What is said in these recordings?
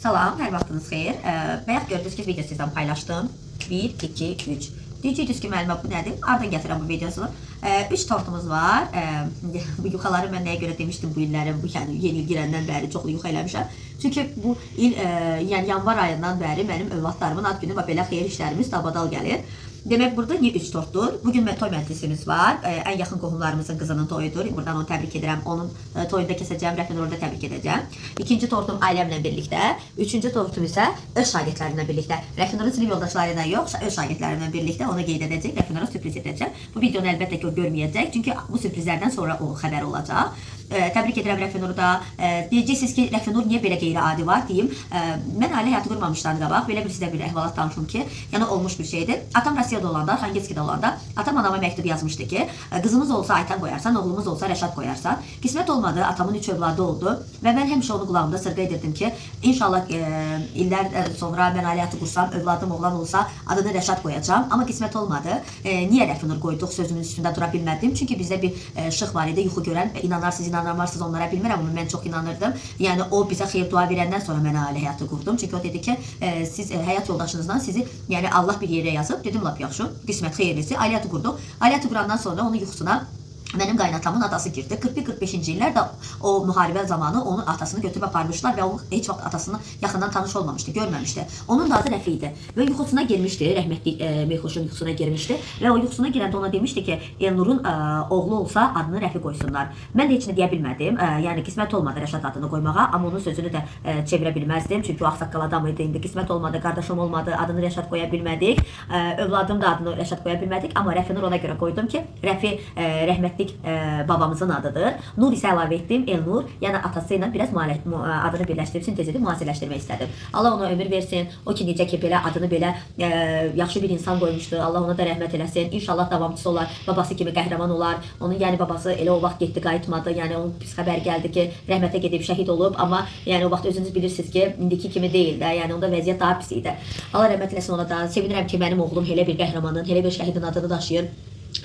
Salam, hər vaxtınız xeyir. Ə, Bayaq gördünüz ki, video sizdən paylaşdım. 1, 2, 3. Deyəcəksiniz ki, müəllimə bu nədir? Hardan gətirəm bu videosunu? 3 tortumuz var. Ə, bu yuxaları mən nəyə görə demişdim bu illərin, bu yəni yeni il girəndən bəri çoxlu yuxa eləmişəm. Çünki bu il, ə, yəni yanvar ayından bəri mənim övladlarımın ad günü və belə xeyir işlərimiz dabadal gəlir. Demək burada niyə 3 tortdur? Bugün mə- toy məclisimiz var. Ə, ən yaxın qohumlarımızın qızının toyudur. Buradan onu təbrik edirəm. Onun ə, toyunda kəsəcəm, rəfini orada təbrik edəcəm. İkinci tortum ailəmlə birlikdə. Üçüncü tortum isə öz şagirdlərimlə birlikdə. Rəfinurun sinif yoldaşları ilə yox, öz şagirdlərimlə birlikdə onu qeyd edəcək. Rəfinura sürpriz edəcəm. Bu videonu əlbəttə ki, o görməyəcək. Çünki bu sürprizlərdən sonra o xəbər olacaq. Ə, təbrik edirəm Rəfinuru da. Ə, deyəcəksiniz ki, Rəfinur niyə belə qeyri-adi var deyim. Ə, mən ailə həyatı qurmamışdan qabaq belə bir sizə bir əhvalat danışım ki, yəni olmuş bir şeydir. Atam Rusiyada olanda, Xankəskidə olanda atam anama məktub yazmışdı ki, qızımız olsa Aytan qoyarsan, oğlumuz olsa Rəşad qoyarsan. Qismət olmadı, atamın üç övladı oldu və mən həmişə onu qulağımda sırğa edirdim ki, inşallah ə, illər ə, sonra mən ailə həyatı qursam, övladım oğlan olsa adını Rəşad qoyacağam. Amma qismət olmadı. E, niyə Rəfinur qoyduq sözümün üstündə dura bilmədim. Çünki bizdə bir e, şıx var idi, yuxu görən. E, inanarsınız, inanmarsınız onlara bilmirəm, amma mən çox inanırdım. Yəni o bizə xeyir dua verəndən sonra mən ailə həyatı qurdum. Çünki o dedi ki, e, siz e, həyat yoldaşınızdan sizi yəni Allah bir yerə yazıb. Dedim lap yaxşı, qismət xeyirlisi. Ailə həyatı qurduq. Ailə həyatı qurandan sonra onun yuxusuna Mənim qaynatamın atası girdi. 41-45-ci illərdə o müharibə zamanı onun atasını götürüb aparmışlar və o heç vaxt atasını yaxından tanış olmamışdı, görməmişdi. Onun da adı Rəfi idi və yuxusuna girmişdi, rəhmətli e, Meyxuşun yuxusuna girmişdi və o yuxusuna girəndə ona demişdi ki, Elnurun e, oğlu olsa adını Rəfi qoysunlar. Mən də heç nə deyə bilmədim. E, yəni qismət olmadı Rəşad adını qoymağa, amma onun sözünü də e, çevirə bilməzdim. Çünki o ağsaqqal adam idi. İndi qismət olmadı, qardaşım olmadı, adını Rəşad qoya bilmədik. E, övladım da adını Rəşad qoya bilmədik, amma Rəfinur ona görə qoydum ki, Rəfi e, rəhmətlik e, babamızın adıdır. Nur isə əlavə etdim, Elnur, yəni atası ilə biraz e, adını birləşdirib sintezini müasirləşdirmək istədim. Allah ona ömür versin. O ki necə ki belə adını belə e, yaxşı bir insan qoymuşdu. Allah ona da rəhmət eləsin. İnşallah davamçısı olar. Babası kimi qəhrəman olar. Onun yəni babası elə o vaxt getdi, qayıtmadı. Yəni onun pis xəbər gəldi ki, rəhmətə gedib şəhid olub, amma yəni o vaxt özünüz bilirsiniz ki, indiki kimi deyil də. Yəni onda vəziyyət daha pis idi. Allah rəhmət eləsin ona da. Sevinirəm ki, mənim oğlum elə bir qəhrəmanın, elə bir şəhidin adını daşıyır.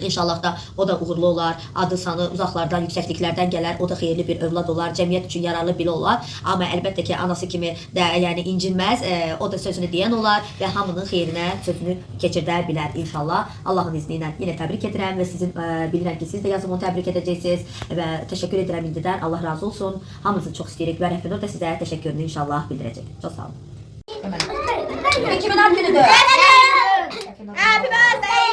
İnşallah da o da uğurlu olar, adı sanı uzaqlardan, yüksəkliklərdən gələr, o da xeyirli bir övlad olar, cəmiyyət üçün yararlı biri olar. Amma əlbəttə ki, anası kimi də yəni incinməz, e, o da sözünü deyən olar və hamının xeyrinə sözünü keçirdə bilər inşallah. Allahın izni ilə yenə təbrik edirəm və sizin e, bilirəm ki, siz də yazıb onu təbrik edəcəksiniz və təşəkkür edirəm indidən. Allah razı olsun. Hamınızı çox istəyirik və Rəfinur da sizə təşəkkürünü inşallah bildirəcək. Çox sağ olun. Kimin ad günüdür? Happy birthday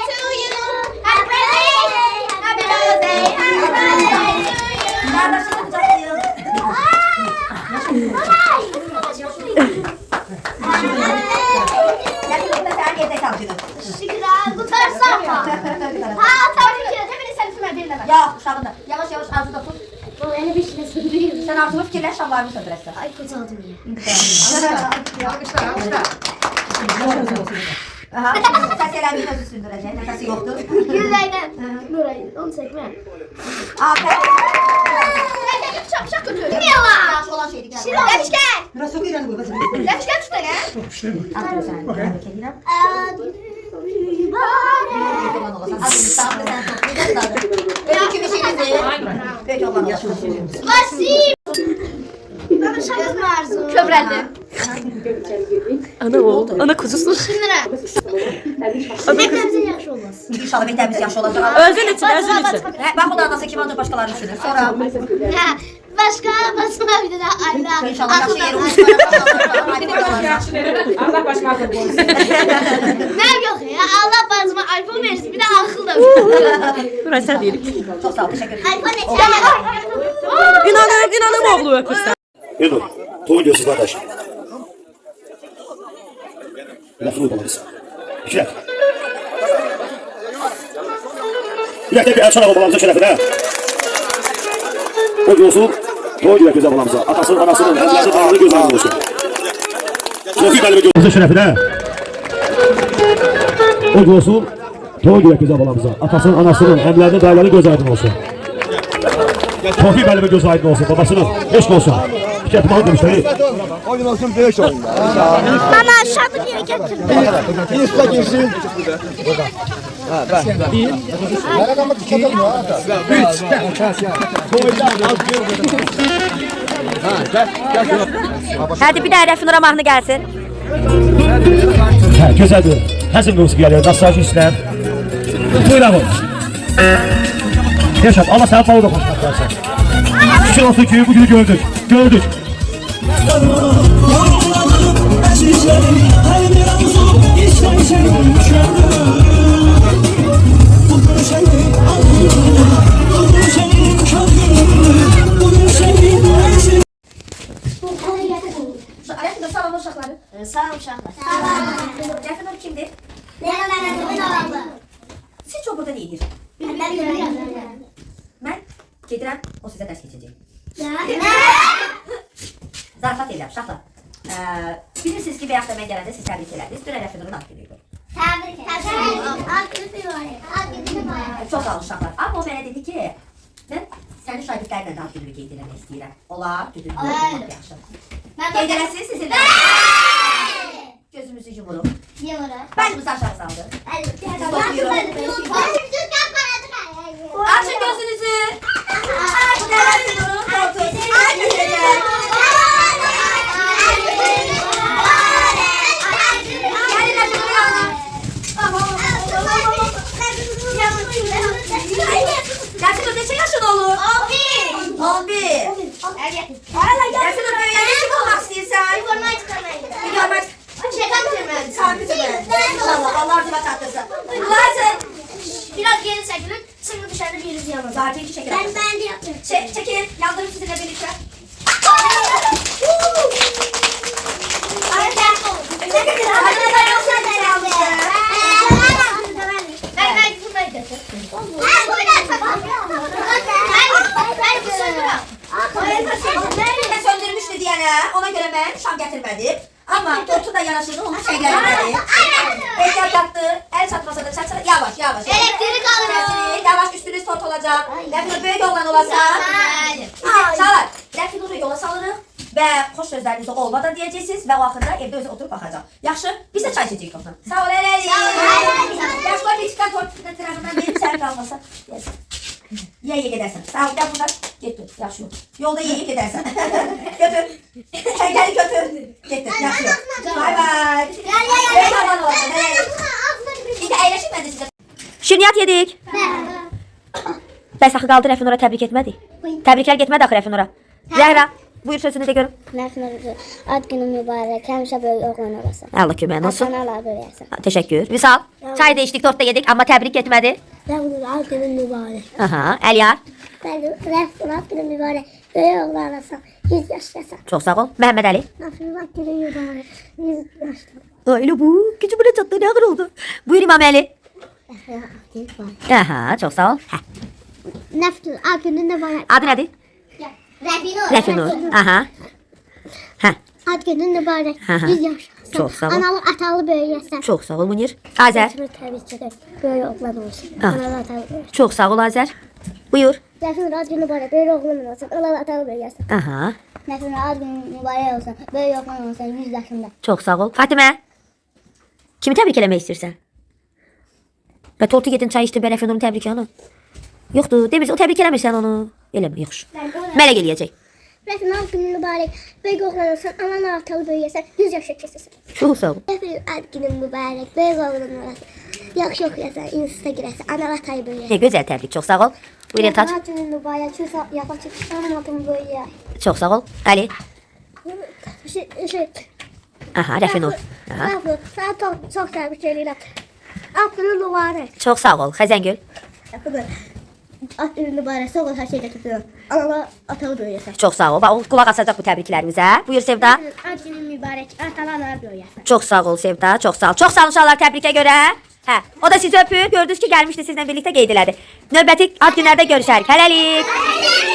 demek. Ya uşağını da yavaş yavaş arzuda tut. Bu eli bir şey söyleyeyim. Sen arzumu fikirleş şalvarını söndüresin. Ay kötü oldu ya. Aha, ses elendiğin özü sündürecek. Nefesi yoktur. Güllerden. Nuray onu çekme. Aferin. Çok çok kötü. Ne var? Olan şeydi. Gel. Leçken. Biraz sok iğrenç bu kızım. Leçken tut hele. Aferin sen. Tebrik ederim. Mübarek. Olan olasın. Hadi sen. Öykü olasın. Arzu? Köpreldi. Ana oğul, ana kuzusu. Şimdi ne? Hepimizin yakşı olmaz. İnşallah mektebimiz yaşlı olacak. Özün için, özün için. Bak o da anası kim ancak başkaları düşünür. Sonra başka basma bir de Allah. inşallah yaşlı yeri Akılda. Allah başıma akıl koysun. Ne yok ya Allah bazıma iPhone versin bir de akıl da. Nuray sen değilim. Çok sağ ol. Teşekkür ederim. iPhone ne tane? İnanırım, inanırım oğlu öpürsen. Elnur, toy diyorsun kardeş. Lafını uygulamalısın. İki dakika. Bir dakika bir açalım babamızın şerefine. O diyorsun, toy diyor güzel babamıza. Atasının, anasının, evladı, bağlı göz ağrı olsun. Çok iyi benim gözümüzün şerefine. O diyorsun, toy diyor güzel babamıza. Atasının, anasının, evladı, dayıları göz aydın olsun. Tofi benim göz aydın olsun babasının. Eşk olsun. Bir kere tamam demişler. Oyun olsun beş oyun. Bana aşağıda bir getir. İnsta girsin. Ha ben. Ben adamı tutalım ya. Ha, gel, gel. şuna. Hadi bir daha Rəfinura mahnı gəlsin. Hə, gözəldir. Həzm musiqi gəlir, nostalji hisslər. Buyurun. Yaşat, Allah sənə balı da xoşbəxt versin. Şükür olsun ki, bu günü gördük. Gördük. Sağ ol uşaqlar. Rəfinur kimdir? Kadar ne kadar Siz çox burada nə edir? Mən gedirəm, o sizə dərs keçəcək. Zarafat edirəm, uşaqlar. Ee, bilirsiniz ki, bəyək də mən gələndə siz təbrik elədiniz. Dünən Rəfinurun ad günü idi. Tebrik ederim. Çox sağ olun uşaqlar. Amma o mənə dedi ki, şagirdlərlə də ad gününü qeyd eləmək istəyirəm. Olar, düdür, Olar. yaxşı. Ben Qeyd eləsin sizinlə. Gözümüzü yumuruq. Var? Başımızı aşağı saldı. Açın 11. Rəfinur böyüyəndə kim olmaq istəyirsən? İnanmak. Sabit İnşallah Allah acıma tatlırsın. Lazım. Biraz geri çekilin. Şimdi dışarıda bir yüz yanına. Zaten iki şeker. Ben ben de yaptım. Çek, çekilin. Yandırın sizinle birlikte. Ben ne? Ben ben götür. Ben buradan Ben Ben Ona göre ben şam getirmedim. Ama tortu da yanaşırdı onun şeylerine. Ehtiyat yaptı. El çatmasa da çatsa yavaş yavaş. Elektrik. Sesini yavaş üstünüz tort olacak. Lefnur büyük yoldan olasa. Çalar. Lefnur'u yola salırıq və xoş sözlərinizi olmadan deyəcəksiniz və o axırda evdə özü oturub baxacaq. Yaxşı? Biz də çay içəcəyik ondan. Sağ ol Ələli. Yaxşı bir çıxar tort tərəfindən verib səni qalmasa. Deyəsən. Yeyə yeyə gedərsən. Sağ ol, gəl buradan. Get dur, yaxşı yol. Yolda yeyib gedərsən. götür. Əngəli götür. Getdir, yaxşı yol. Bay bay. Gel, gel, gel. Aman Ələli. İndi əyləşin mən də sizə. Şirniyyat yedik. Bəs axı qaldı Rəfinora təbrik etmədik. Təbriklər getmədi axı Rəfinora. Zəhra, buyur sözünü de görüm. Nəfnə ad günün mübarək, həmişə böyük oğlan olasan. Allah köməyin olsun. Atanalar böyüyəsən. Ha, Teşekkür. Visal, çay da içtik, tort da yedik ama tebrik etmedi. Rəfnur ad günün mübarək. Aha, Elyar. Rəfnur ad günün mübarək, böyük oğlan olasan. 100 yaşlasan. Çok sağ ol. Mehmet Ali. Rəfnur ad günün mübarək, 100 yaşlasan. Öyle bu. Gücümüne çattı. Ne kadar oldu? Buyur İmam Ali. Rəfnur ad günün mübarək. Aha, çok sağ ol. Heh. Ad günün mübarək, Adı nedir? Refinur. Aha. Heh. ad günün mübarək, Hı hı. 100 yaşlasan. Çox sağ ol. Analı atalı böyüyəsən. Çok sağ ol Munir. Rəfnur təbrik edir, böyük oğlan olsun. Ah. Analı atalı böyüyəsən. Çok sağ ol Azer. Buyur. Rəfnur ad günün mübarək, böyük oğlan olsun. Analı atalı böyüyəsən. Aha. Rəfnur ad günün mübarək olsun, böyük oğlan olsun. 100 yaşında. Çok sağ ol. Fatime. Kimi tebrik eləmək istəyirsən? Və tortu gedin çay içdi, belə Fenur'un təbriki onu. Yoxdur, demirsən, o təbrik eləmirsən onu. Eləmə, yaxşı. Mələk eləyəcək. Rəfnur ad günün mübarək, böyük oğlan olsun. Analı atalı böyüyəsən. 100 yaşa keçəsən. Çox sağ ol. Efendim ad günün mübarək, böyük oğlun olasın. Yaxşı oxuyasan, instituta girəsən, ana vatayı böyüyər. Ne gözəl təbrik, çox sağ ol. Buyur Eltac. Ad günün mübarək, çox yaxşı çıxsan, adın böyüyər. Çox sağ ol. Ali. Şey, şey, Aha, Rəfinur. Aha. Rəfnur, sənə çox, çox təbrik edirəm. Günün mübarək. Çox sağ ol. Xəzəngül. Rəfnur, ad günün mübarək, sağ ol, hər şey gətirirəm. Ana atalı böyüyəsən. Çox sağ ol. Bax, qulaq asacaq bu təbriklərimizə. Buyur Sevda. Ad günün mübarək, atalarla böyüyəsən. Çox sağ ol Sevda. Çox sağ ol. Çox sağ olun uşaqlar təbrikə görə. Hə, o da sizi öpür. Gördünüz ki, gəlmişdi sizlə birlikdə qeyd elədi. Növbəti ad günlərdə görüşərik. Hələlik.